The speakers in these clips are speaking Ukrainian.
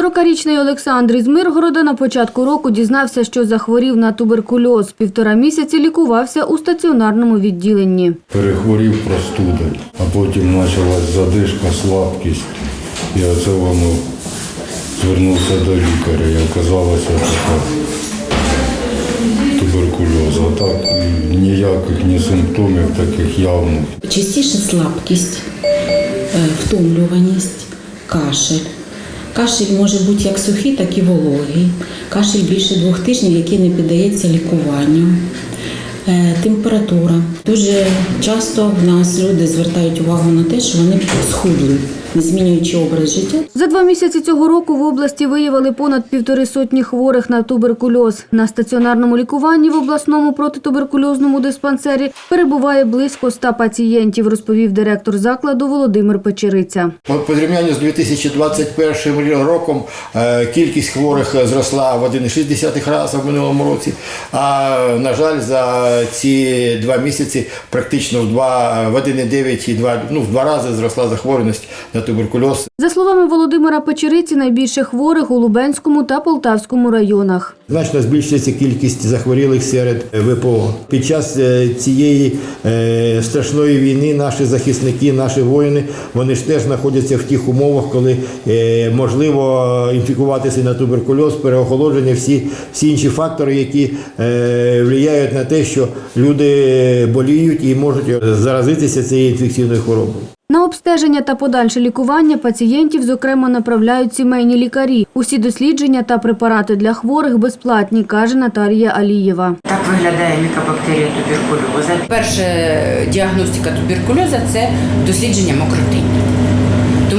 40-річний Олександр із Миргорода на початку року дізнався, що захворів на туберкульоз. Півтора місяці лікувався у стаціонарному відділенні. Перехворів простудою, а потім почалась задишка, слабкість. І оце воно звернувся до лікаря. І оказалося така туберкульоз. А так ніяких ні симптомів таких явних. Частіше слабкість, е, втомлюваність, кашель. Кашель може бути як сухий, так і вологий. Кашель більше двох тижнів, який не піддається лікуванню. Е, Температура. Дуже часто в нас люди звертають увагу на те, що вони схудли, не змінюючи образ життя. За два місяці цього року в області виявили понад півтори сотні хворих на туберкульоз. На стаціонарному лікуванні в обласному протитуберкульозному диспансері перебуває близько ста пацієнтів, розповів директор закладу Володимир Печериця. По порівнянню з 2021 роком е, кількість хворих зросла в 1,6 рази в минулому році. А на жаль, за ці два місяці практично в два в 1,9 і 2, ну, в два рази зросла захворюваність на туберкульоз. За словами Володимира Печериці, найбільше хворих у Лубенському та Полтавському районах. Значно збільшується кількість захворілих серед ВПО. Під час е, цієї е, страшної війни наші захисники, наші воїни, вони ж теж знаходяться в тих умовах, коли е, можливо інфікуватися на туберкульоз, переохолодження, всі, всі інші фактори, які впливають на те, що люди боліють і можуть заразитися цією інфекційною хворобою. На обстеження та подальше лікування пацієнтів, зокрема, направляють сімейні лікарі. Усі дослідження та препарати для хворих безплатні, каже Наталія Алієва. Так виглядає мікобактерія туберкульоза. Перша діагностика туберкульоза це дослідження мокротиння.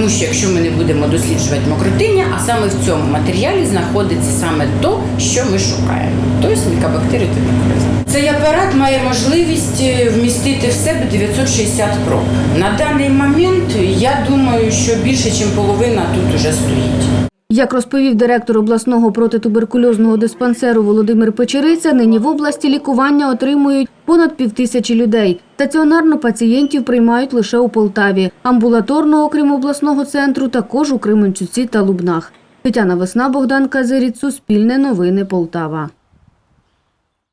Тому що якщо ми не будемо досліджувати мокротиння, а саме в цьому матеріалі знаходиться саме то, що ми шукаємо, тобто та туберкульоза. Цей апарат має можливість е, вмістити в себе 960 проб. На даний момент я думаю, що більше, ніж половина тут уже стоїть. Як розповів директор обласного протитуберкульозного диспансеру Володимир Печериця, нині в області лікування отримують понад півтисячі людей. Стаціонарно пацієнтів приймають лише у Полтаві. Амбулаторно, окрім обласного центру, також у Кременчуці та Лубнах. Тетяна Весна, Богдан Казиріць, Суспільне новини Полтава.